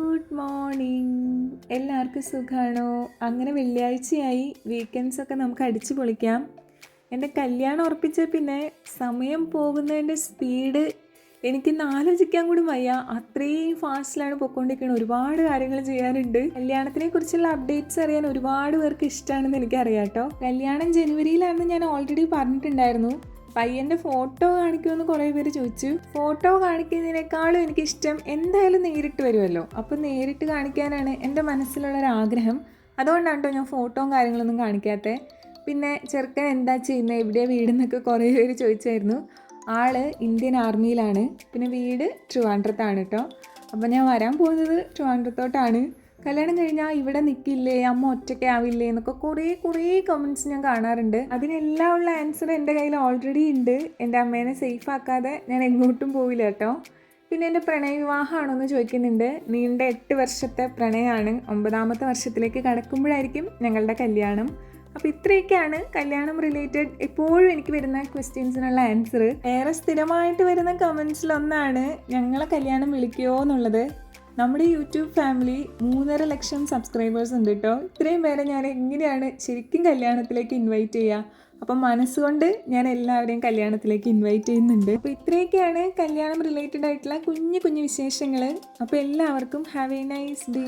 Good morning എല്ലാവർക്കും സുഖമാണോ അങ്ങനെ വെള്ളിയാഴ്ചയായി വീക്കെൻഡ്സൊക്കെ നമുക്ക് അടിച്ചു പൊളിക്കാം. എന്റെ കല്യാണം ഉറപ്പിച്ച പിന്നെ സമയം പോകുന്നതിന്റെ സ്പീഡ് എനിക്കിന്ന് ആലോചിക്കാൻ കൂടി വയ്യ. അത്രയും ഫാസ്റ്റിലാണ് പൊയ്ക്കൊണ്ടിരിക്കുന്നത് ഒരുപാട് കാര്യങ്ങൾ ചെയ്യാനുണ്ട്. കല്യാണത്തിനെ കുറിച്ചുള്ള അപ്ഡേറ്റ്സ് അറിയാൻ ഒരുപാട് പേർക്ക് ഇഷ്ടമാണെന്ന് എനിക്കറിയാം കേട്ടോ. കല്യാണം ജനുവരിയിലാണെന്ന് ഞാൻ ഓൾറെഡി പറഞ്ഞിട്ടുണ്ടായിരുന്നു. പയ്യന്റെ ഫോട്ടോ കാണിക്കുമെന്ന് കുറേ പേര് ചോദിച്ചു. ഫോട്ടോ കാണിക്കുന്നതിനേക്കാളും എനിക്കിഷ്ടം എന്തായാലും നേരിട്ട് വരുമല്ലോ. അപ്പോൾ നേരിട്ട് കാണിക്കാനാണ് എന്റെ മനസ്സിലുള്ളൊരാഗ്രഹം. അതുകൊണ്ടാണ് കേട്ടോ ഞാൻ ഫോട്ടോയും കാര്യങ്ങളൊന്നും കാണിക്കാത്തത് പിന്നെ ചെറുക്കൻ എന്താ ചെയ്യുന്നത് എവിടെയാണ് വീടെന്നൊക്കെ കുറേ പേര് ചോദിച്ചായിരുന്നു. ആൾ ഇന്ത്യൻ ആർമിയിലാണ്. പിന്നെ വീട് ട്രിവാൻഡ്രത്താണ് കേട്ടോ അപ്പോൾ ഞാൻ വരാൻ പോകുന്നത് ട്രിവാൻഡ്രത്തോട്ടാണ്. കല്യാണം കഴിഞ്ഞാൽ ഇവിടെ നിൽക്കില്ലേ അമ്മ ഒറ്റയ്ക്ക് ആവില്ലേ എന്നൊക്കെ കുറേ കുറേ കമന്റ്സ് ഞാൻ കാണാറുണ്ട്. അതിനെല്ലാം ഉള്ള ആൻസർ എന്റെ കയ്യിൽ ഓൾറെഡി ഉണ്ട്. എന്റെ അമ്മേനെ സേഫ് ആക്കാതെ ഞാൻ എങ്ങോട്ടും പോവില്ല കേട്ടോ. പിന്നെ എന്റെ പ്രണയവിവാഹമാണോ എന്ന് ചോദിക്കുന്നുണ്ട്. നീണ്ട എട്ട് വർഷത്തെ പ്രണയമാണ് ഒമ്പതാമത്തെ വർഷത്തിലേക്ക് കടക്കുമ്പോഴായിരിക്കും ഞങ്ങളുടെ കല്യാണം. അപ്പോൾ ഇത്രയൊക്കെയാണ് കല്യാണം റിലേറ്റഡ് എപ്പോഴും എനിക്ക് വരുന്ന ക്വസ്റ്റ്യൻസിനുള്ള ആൻസർ ഏറെ സ്ഥിരമായിട്ട് വരുന്ന കമൻസിലൊന്നാണ് ഞങ്ങളെ കല്യാണം വിളിക്കുമോ എന്നുള്ളത്. നമ്മുടെ യൂട്യൂബ് ഫാമിലി മൂന്നര ലക്ഷം സബ്സ്ക്രൈബേഴ്സ് ഉണ്ട് കേട്ടോ ഇത്രയും പേരെ ഞാൻ എങ്ങനെയാണ് ശരിക്കും കല്യാണത്തിലേക്ക് ഇൻവൈറ്റ് ചെയ്യുക അപ്പം മനസ്സുകൊണ്ട് ഞാൻ എല്ലാവരെയും കല്യാണത്തിലേക്ക് ഇൻവൈറ്റ് ചെയ്യുന്നുണ്ട്. അപ്പോൾ ഇത്രയൊക്കെയാണ് കല്യാണം റിലേറ്റഡ് ആയിട്ടുള്ള കുഞ്ഞു കുഞ്ഞു വിശേഷങ്ങൾ അപ്പോൾ എല്ലാവർക്കും ഹാവ് എ നൈസ് ഡേ